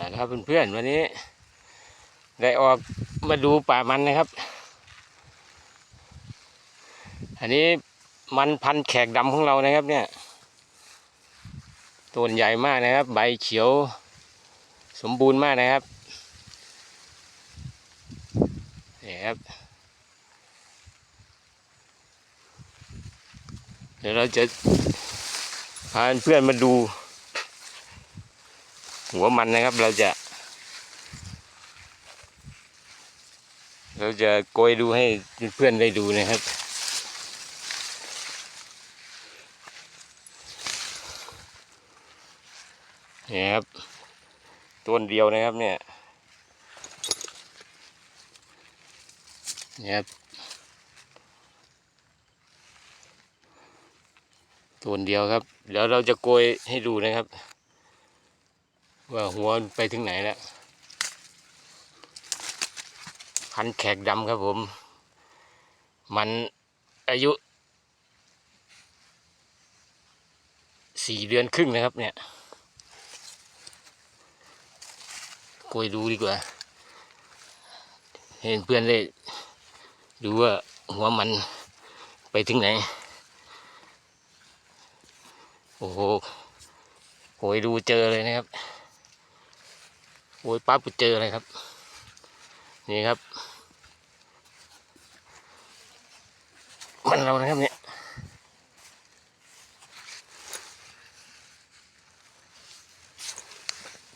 นะครับเพื่อนๆวันนี้ ได้ออกมาดูป่ามันนะครับ อันนี้มันพันแขกดำของเรานะครับ เนี่ยต้นใหญ่มากนะครับ ใบเขียวสมบูรณ์มากนะครับนี่ครับเดี๋ยวเราจะพาเพื่อนมาดู หัวมันนะครับ เราจะ เราจะโกยดูให้เพื่อนได้ดูนะครับนี่ครับต้นเดียวนะครับเนี่ยนี่ครับต้นเดียวครับ เดี๋ยวเราจะโกยให้ดูนะครับ ว่าหัวไปถึงไหนแล้วพันแขกดำครับผม มันอายุสี่เดือนครึ่งนะครับ เนี่ยโกยดูดีกว่า เห็นเพื่อนได้ดูว่าหัวมันไปถึงไหน โอ้โหโกยดูเจอเลยนะครับ โกยปั๊บก็เจอเลยครับ นี่ครับมันเรานะครับเนี่ย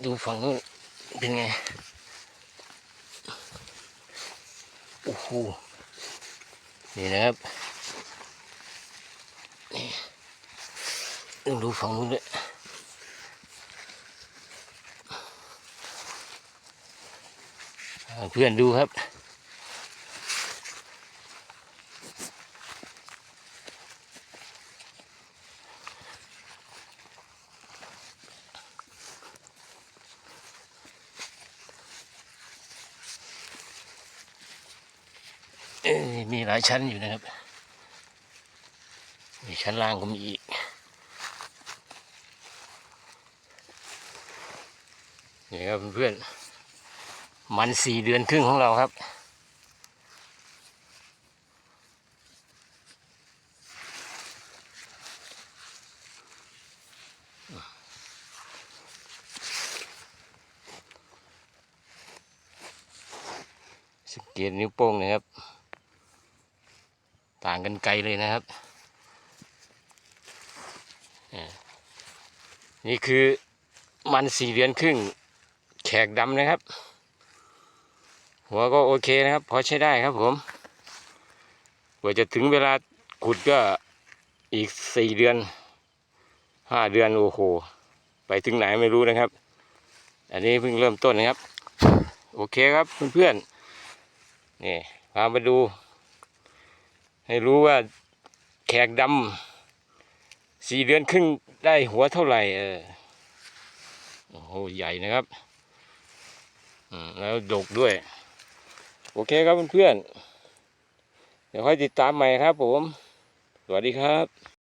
ดูฝั่งนู้นเป็นไง โอ้โห นี่นะครับนี่ดูฝั่งนู้นด้วยให้ เพื่อนดูครับ มีหลายชั้นอยู่นะครับ มีชั้นล่างก็มีอีกนี่ครับเพื่อนๆ มันสี่เดือนครึ่งของเราครับสังเกตนิ้วโป้งนะครับ ต่างกันไกลเลยนะครับ นี่คือมันสี่เดือนครึ่ง แขกดำนะครับ หัวก็โอเคนะครับ พอใช้ได้ครับผมกว่าจะถึงเวลาขุดก็อีกสี่เดือนห้าเดือนโอ้โห ไปถึงไหนไม่รู้นะครับ อันนี้เพิ่งเริ่มต้นนะครับ โอเคครับเพื่อนๆนี่พามาดู ให้รู้ว่าแขกดำสี่เดือนครึ่งได้หัวเท่าไหร่เออโอ้โหใหญ่นะครับอืมแล้วดกด้วย โอเคครับเพื่อนๆเดี๋ยวค่อยติดตามใหม่ครับผม สวัสดีครับ